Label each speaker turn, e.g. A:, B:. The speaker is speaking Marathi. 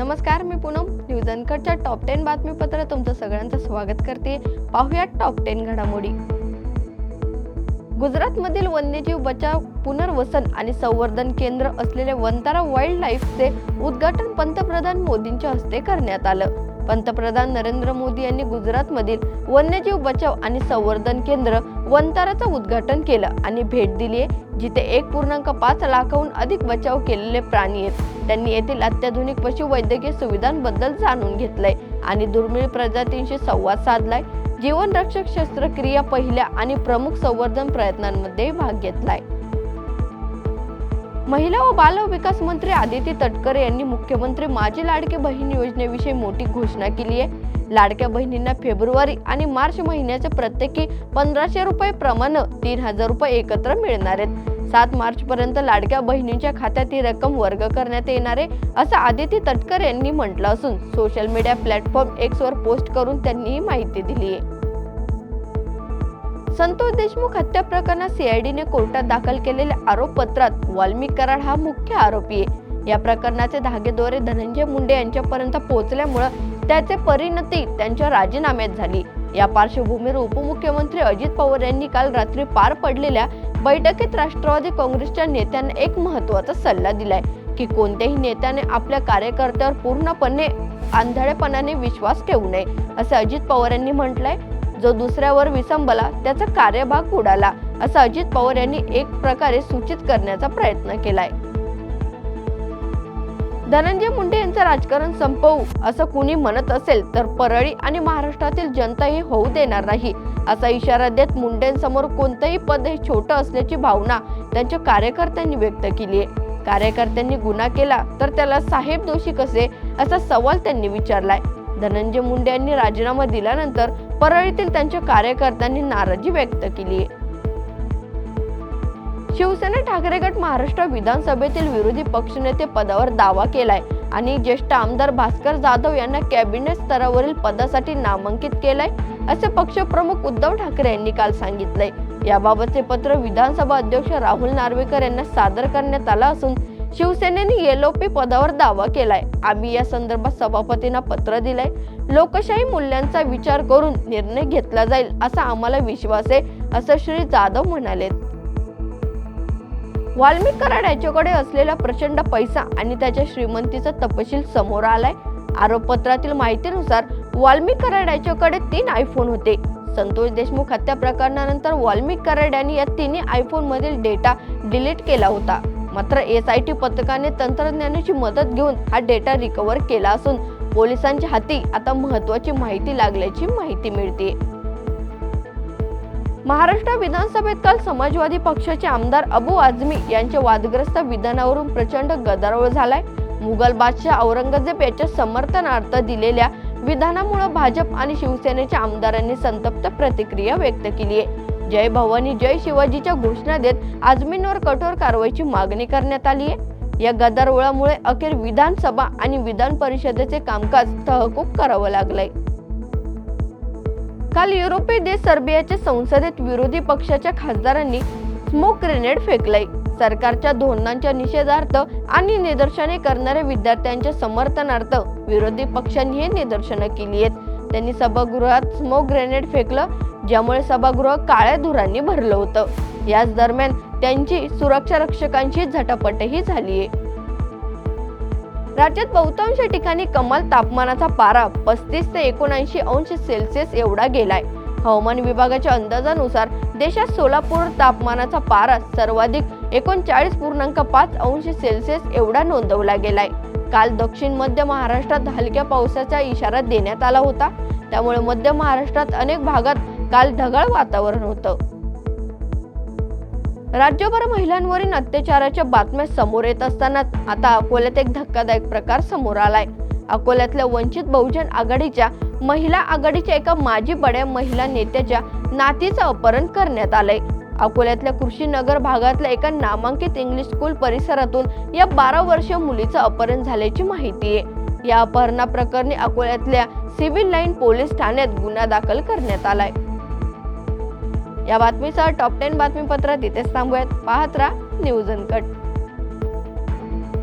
A: नमस्कार मी पूनम. न्यूज अनकटच्या टॉप टेन बातमीपत्र तुमचं सगळ्यांचं स्वागत करते. पाहूया टॉप टेन घडामोडी. गुजरातमधील वन्यजीव बचाव पुनर्वसन आणि संवर्धन केंद्र असलेले वंतारा वाईल्ड लाईफचे उद्घाटन पंतप्रधान मोदींच्या हस्ते करण्यात आलं. पंतप्रधान नरेंद्र मोदी यांनी गुजरातमधील वन्यजीव बचाव आणि संवर्धन केंद्र वंताराचं उद्घाटन केलं आणि भेट दिली जिथे एक पूर्णांक पाच लाखाहून अधिक बचाव केलेले प्राणी आहेत. त्यांनी येथील अत्याधुनिक पशुवैद्यकीय सुविधांबद्दल जाणून घेतलंय आणि दुर्मिळ प्रजातींशी संवाद साधलाय जीवनरक्षक शस्त्रक्रिया पहिल्या आणि प्रमुख संवर्धन प्रयत्नांमध्ये भाग घेतलाय. महिला व बाल विकास मंत्री आदिती तटकरे यांनी मुख्यमंत्री माझी लाडके बहीण योजनेविषयी मोठी घोषणा केली आहे. लाडक्या बहिणींना फेब्रुवारी आणि मार्च महिन्याचे प्रत्येकी पंधराशे रुपये प्रमाण तीन हजार रुपये एकत्र मिळणार आहेत. सात मार्च पर्यंत लाडक्या बहिणींच्या खात्यात ही रक्कम वर्ग करण्यात येणार आहे असं आदिती तटकर यांनी म्हटलं असून सोशल मीडिया प्लॅटफॉर्म एक्स वर पोस्ट करून त्यांनी ही माहिती दिली आहे. संतोष देशमुख हत्या प्रकरणात सीआयडीने कोर्टात दाखल केलेल्या आरोपपत्रात वाल्मिक कराड हा मुख्य आरोपी आहे. या प्रकरणाचे धागेदोरे धनंजय मुंडे यांच्यापर्यंत पोहोचल्यामुळे त्याचे परिणती त्यांच्या राजीनाम्यात झाली. या पार्श्वभूमीवर उपमुख्यमंत्री अजित पवार यांनी काल रात्री पार पडलेल्या बैठकीत राष्ट्रवादी काँग्रेसच्या नेत्यांना एक महत्त्वाचा सल्ला दिलाय की कोणत्याही नेत्याने आपल्या कार्यकर्त्यावर पूर्णपणे आंधळेपणाने विश्वास ठेवू नये असे अजित पवार यांनी म्हटलंय. जो दुसऱ्यावर विसंबला त्याचा कार्यभाग उडाला असं अजित पवार यांनी एक प्रकारे सूचित करण्याचा प्रयत्न केलाय. धनंजय मुंडे यांचं राजकारण संपवू असं कुणी म्हणत असेल तर परळी आणि महाराष्ट्रातील जनता हे होऊ देणार नाही. असा इशारा देत मुंडेंसमोर कोणतंही पद हे छोटं असल्याची भावना त्यांच्या कार्यकर्त्यांनी व्यक्त केली आहे. कार्यकर्त्यांनी गुन्हा केला तर त्याला साहेब दोषी कसे? असा सवाल त्यांनी विचारलाय. धनंजय मुंडे यांनी राजीनामा दिल्यानंतर परळीतील त्यांच्या कार्यकर्त्यांनी नाराजी व्यक्त केली आहे. शिवसेना ठाकरे गट महाराष्ट्र विधानसभेतील विरोधी पक्षनेते पदावर दावा केलाय आणि ज्येष्ठ आमदार भास्कर जाधव यांना कॅबिनेट स्तरावरील पदासाठी नामांकित केलंय असे पक्षप्रमुख उद्धव ठाकरे यांनी काल सांगितलंय. याबाबतचे पत्र विधानसभा अध्यक्ष राहुल नार्वेकर यांना सादर करण्यात आलं असून शिवसेनेने एलओपी पदावर दावा केलाय. आम्ही या संदर्भात सभापतींना पत्र दिलंय. लोकशाही मूल्यांचा विचार करून निर्णय घेतला जाईल असा आम्हाला विश्वास आहे असं श्री जाधव म्हणाले वाल्मिक कराड याच्याकडे असलेला प्रचंड पैसा आणि त्याच्या श्रीमंतीचा तपशील समोर आलाय. आरोपपत्रातील माहितीनुसार वाल्मिक कराड याच्याकडे तीन आयफोन होते. संतोष देशमुख हत्या प्रकरणानंतर वाल्मिक कराड यांनी या तिन्ही आयफोन मधील डेटा डिलीट केला होता. मात्र एस आय टी पथकाने तंत्रज्ञानाची मदत घेऊन हा डेटा रिकव्हर केला असून पोलिसांच्या हाती आता महत्वाची माहिती लागल्याची माहिती मिळते महाराष्ट्र विधानसभेत काल समाजवादी पक्षाचे आमदार अबू आझमी यांच्या वादग्रस्त विधानावरून प्रचंड गदारोळ झालाय. मुघल बादशाह औरंगजेब याच्या समर्थनार्थ दिलेल्या विधानामुळे भाजप आणि शिवसेनेच्या आमदारांनी संतप्त प्रतिक्रिया व्यक्त केली आहे. जय भवानी जय शिवाजीच्या घोषणा देत आझमींवर कठोर कारवाईची मागणी करण्यात आली आहे. या गदारोळामुळे अखेर विधानसभा आणि विधान परिषदेचे कामकाज तहकूब करावं लागलंय. काल युरोपीय देश सर्बियाच्या संसदेत विरोधी पक्षाच्या खासदारांनी स्मोक ग्रेनेड फेकलाय. सरकारच्या धोरणांच्या निषेधार्थ आणि निदर्शने करणाऱ्या विद्यार्थ्यांच्या समर्थनार्थ विरोधी पक्षांनी हे निदर्शनं केली आहेत. त्यांनी सभागृहात स्मोक ग्रेनेड फेकलं ज्यामुळे सभागृह काळ्या धुरांनी भरलं होतं. याच दरम्यान त्यांची सुरक्षा रक्षकांची झटापटही झालीय. राज्यात बहुतांश ठिकाणी कमाल तापमानाचा पारा पस्तीस ते एकोणऐंशी अंश सेल्सिअस एवढा गेलाय. हवामान विभागाच्या अंदाजानुसार देशात सोलापूर तापमानाचा पारा सर्वाधिक एकोणचाळीस पूर्णांक पाच अंश सेल्सिअस एवढा नोंदवला गेलाय. काल दक्षिण मध्य महाराष्ट्रात हलक्या पावसाचा इशारा देण्यात आला होता. त्यामुळे मध्य महाराष्ट्रात अनेक भागात काल ढगाळ वातावरण होतं. राज्यभर महिलांवरील अत्याचाराच्या बातम्या समोर येत असतानाच आता अकोल्यात एक धक्कादायक प्रकार समोर आलाय. अकोल्यातल्या वंचित बहुजन आघाडीच्या महिला आघाडीच्या एका माजी बड्या महिला नेत्याच्या नातीचं अपहरण करण्यात आलंय. अकोल्यातल्या कृषीनगर भागातल्या एका नामांकित इंग्लिश स्कूल परिसरातून या बारा वर्षीय मुलीचं अपहरण झाल्याची माहिती आहे. या अपहरणाप्रकरणी अकोल्यातल्या सिव्हिल लाईन पोलीस ठाण्यात गुन्हा दाखल करण्यात आलाय. या बातमीसह टॉप टेन बातमीपत्रात इथेच थांबूयात. पाहत राहा न्यूज अनकट